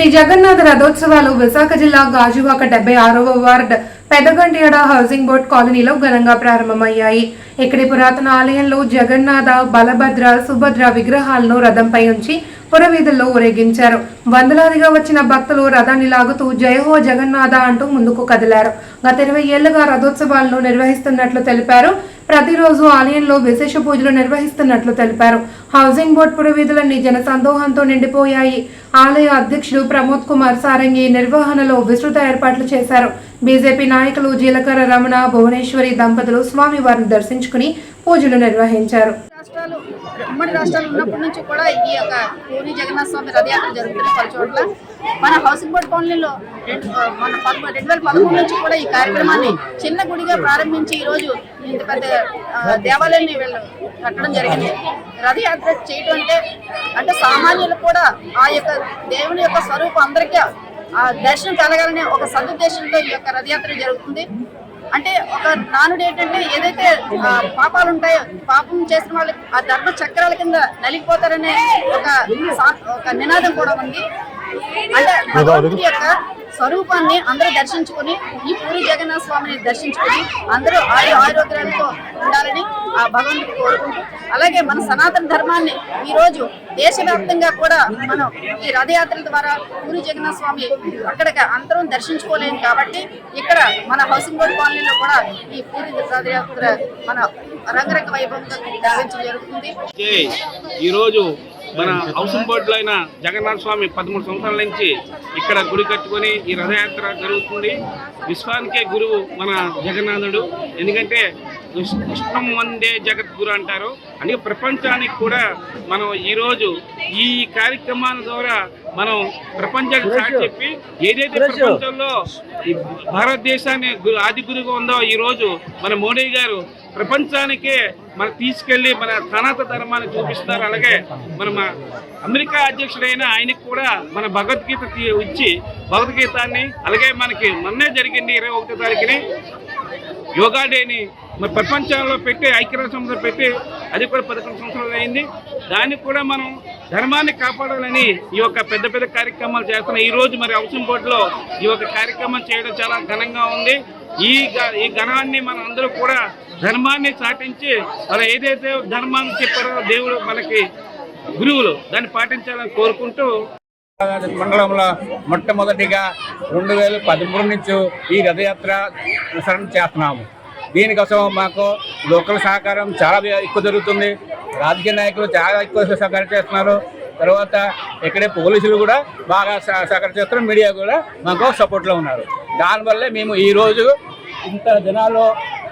శ్రీ జగన్నాథ రథోత్సవాలు విశాఖ జిల్లా గాజువాక డెబ్బై ఆరవ వార్డ్ పెదగంటియడ హౌసింగ్ బోర్డ్ కాలనీలో ఘనంగా ప్రారంభమయ్యాయి. ఇక్కడి పురాతన ఆలయంలో జగన్నాథ బలభద్ర సుభద్ర విగ్రహాలను రథంపై ఉంచి పురవీధుల్లో ఊరేగించారు. వందలాదిగా వచ్చిన భక్తులు రథాన్ని లాగుతూ జయహో జగన్నాథ అంటూ ముందుకు కదిలారు. గత ఇరవై ఏళ్ళుగా రథోత్సవాలను నిర్వహిస్తున్నట్లు తెలిపారు ప్రతిరోజు ఆలయంలో విశేష పూజలు నిర్వహిస్తున్నట్లు తెలిపారు. హౌసింగ్ బోర్డు పురవీధులన్నీ జన సందోహంతో నిండిపోయాయి. ఆలయ అధ్యక్షుడు ప్రమోద్ కుమార్ సారంగి నిర్వహణలో విస్తృత ఏర్పాట్లు చేశారు. బీజేపీ నాయకులు జీలకర్ర రమణ భువనేశ్వరి దంపతులు స్వామివారిని దర్శించుకుని పూజలు నిర్వహించారు. రాష్ట్రాలు ఉమ్మడి రాష్ట్రాలు ఉన్నప్పటి నుంచి కూడా ఈ యొక్క పూరి జగన్నాథ స్వామి రథయాత్ర జరుగుతున్న పలు చోట్ల. మన హౌసింగ్ బోర్డ్ కాలనీలో రెండు మన రెండు వేల పదమూడు నుంచి కూడా ఈ కార్యక్రమాన్ని చిన్న గుడిగా ప్రారంభించి ఈ రోజు ఇంత పెద్ద దేవాలయాన్ని వీళ్ళు కట్టడం జరిగింది. రథయాత్ర చేయడం అంటే అంటే సామాన్యులు కూడా ఆ యొక్క దేవుని యొక్క స్వరూపం అందరికీ ఆ దర్శనం కలగాలనే ఒక సదుద్దేశంతో ఈ యొక్క రథయాత్ర జరుగుతుంది. అంటే ఒక నానుడు ఏంటంటే ఏదైతే పాపాలు ఉంటాయో పాపం చేసిన వాళ్ళు ఆ ధర్మ చక్రాల కింద నలిగిపోతారనే ఒక ఒక నినాదం కూడా ఉంది. అంటే భగవంతుడి యొక్క స్వరూపాన్ని అందరూ దర్శించుకుని ఈ పూరి జగన్నాథ స్వామిని దర్శించుకుని అందరూ ఆయు ఆరోగ్యాలతో ఉండాలని ఆ భగవంతుడు కోరుకుంటూ అలాగే మన సనాతన ధర్మాన్ని ఈ రోజు దేశవ్యాప్తంగా కూడా మనం ఈ రథయాత్రల ద్వారా పూరి జగన్నాథ స్వామి అక్కడికి అందరం దర్శించుకోలేము కాబట్టి ఇక్కడ మన హౌసింగ్ బోర్డ్ కాలనీలో కూడా ఈ పూరి రథయాత్ర మన రంగరంగ వైభవంగా నిర్వహించడం జరుగుతుంది. ఈరోజు మన హౌసింగ్ బోర్డులో అయిన జగన్నాథ స్వామి పదమూడు సంవత్సరాల నుంచి ఇక్కడ గుడి కట్టుకొని ఈ రథయాత్ర జరుగుతుంది. విశ్వానికే గురువు మన జగన్నాథుడు. ఎందుకంటే విష్ణు వందే జగద్గురు అంటారు. అందుకే ప్రపంచానికి కూడా మనం ఈరోజు ఈ కార్యక్రమాల ద్వారా మనం ప్రపంచానికి సాటి చెప్పి ఏదైతే ప్రపంచంలో భారతదేశాన్ని ఆది గురుగా ఉందో ఈ రోజు మన మోడీ గారు ప్రపంచానికే మన తీసుకెళ్ళి మన సనాతన ధర్మాన్ని చూపిస్తారు. అలాగే మన అమెరికా అధ్యక్షుడైన ఆయనకి కూడా మన భగవద్గీత ఇచ్చి భగవద్గీతాన్ని అలాగే మనకి మొన్నే జరిగింది ఇరవై ఒకటో తారీఖుని యోగా డేని మరి ప్రపంచంలో పెట్టి ఐక్యరాజ్య సమితిలో పెట్టి అది కూడా పదకొండు సంవత్సరాలు అయింది. దానికి కూడా మనం ధర్మాన్ని కాపాడాలని ఈ యొక్క పెద్ద పెద్ద కార్యక్రమాలు చేస్తున్నాం ఈ రోజు మరి హౌసింగ్ బోర్డులో ఈ యొక్క కార్యక్రమం చేయడం చాలా ఘనంగా ఉంది. ఈ గ- ఈ ఘనాన్ని మనం అందరూ కూడా ధర్మాన్ని చాటించి మరి ఏదైతే ధర్మాన్ని చెప్పారో దేవుడు మనకి గురువులు దాన్ని పాటించాలని కోరుకుంటూ మండలంలో మొట్టమొదటిగా రెండు వేల పదమూడు నుంచి ఈ రథయాత్ర అనుసరణ చేస్తున్నాము. దీనికోసం మాకు లోకల్ సహకారం చాలా ఎక్కువ జరుగుతుంది. రాజకీయ నాయకులు చాలా ఎక్కువ సహకారం చేస్తున్నారు. తర్వాత ఇక్కడే పోలీసులు కూడా బాగా సహ- సహకారం చేస్తున్నారు. మీడియా కూడా మాకు సపోర్ట్లో ఉన్నారు. దానివల్లే మేము ఈరోజు ఇంత జనాలు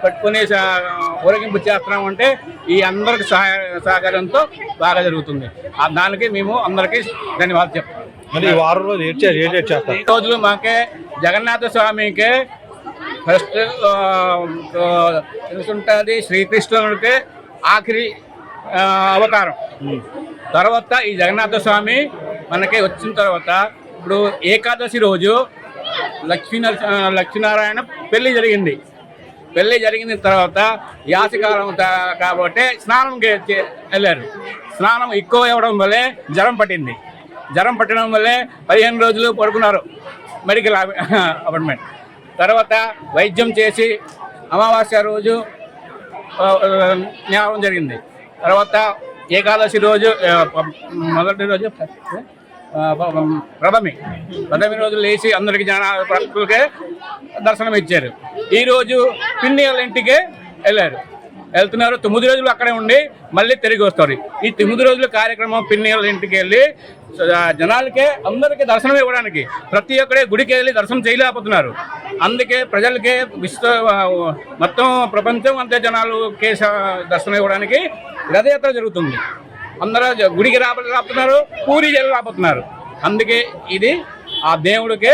పట్టుకుని ఊరేగింపు చేస్తున్నాం అంటే ఈ అందరికి సహాయ సహకారంతో బాగా జరుగుతుంది. దానికి మేము అందరికీ ధన్యవాదాలు చెప్తాం మరి ఈ వారం రోజు ఈ రోజులు మాకే జగన్నాథ స్వామికి ఫస్ట్ తెలుసుంటుంది శ్రీకృష్ణుడికి ఆఖరి అవతారం. తర్వాత ఈ జగన్నాథ స్వామి మనకి వచ్చిన తర్వాత ఇప్పుడు ఏకాదశి రోజు లక్ష్మీ లక్ష్మీనారాయణ పెళ్ళి జరిగింది. పెళ్ళి జరిగిన తర్వాత యాసకాలం కాబట్టి స్నానం వెళ్ళారు. స్నానం ఎక్కువ అవ్వడం వల్లే జ్వరం పట్టింది. జ్వరం పట్టడం వల్లే పదిహేను రోజులు పడుకున్నారు. మెడికల్ అపాయింట్మెంట్ తర్వాత వైద్యం చేసి అమావాస్య రోజు న్యాయం జరిగింది. తర్వాత ఏకాదశి రోజు మొదటి రోజు ప్రథమి. ప్రథమి రోజు లేచి అందరికి జన భక్తులకే దర్శనం ఇచ్చారు ఈరోజు పిన్ని వాళ్ళ ఇంటికి వెళ్ళారు. వెళ్తున్నారు. తొమ్మిది రోజులు అక్కడే ఉండి మళ్ళీ తిరిగి వస్తారు. ఈ తొమ్మిది రోజుల కార్యక్రమం పిన్ని ఇంటికి వెళ్ళి జనాలకే అందరికీ దర్శనం ఇవ్వడానికి ప్రతి ఒక్కడే గుడికి వెళ్ళి దర్శనం చేయలేకపోతున్నారు. అందుకే ప్రజలకే విశ్వ మొత్తం ప్రపంచం అంతే జనాలు కేశ దర్శనం ఇవ్వడానికి రథయాత్ర జరుగుతుంది. అందరూ గుడికి రాబడి రాపుతున్నారు పూరి జల్లు రాబోతున్నారు అందుకే ఇది ఆ దేవుడికే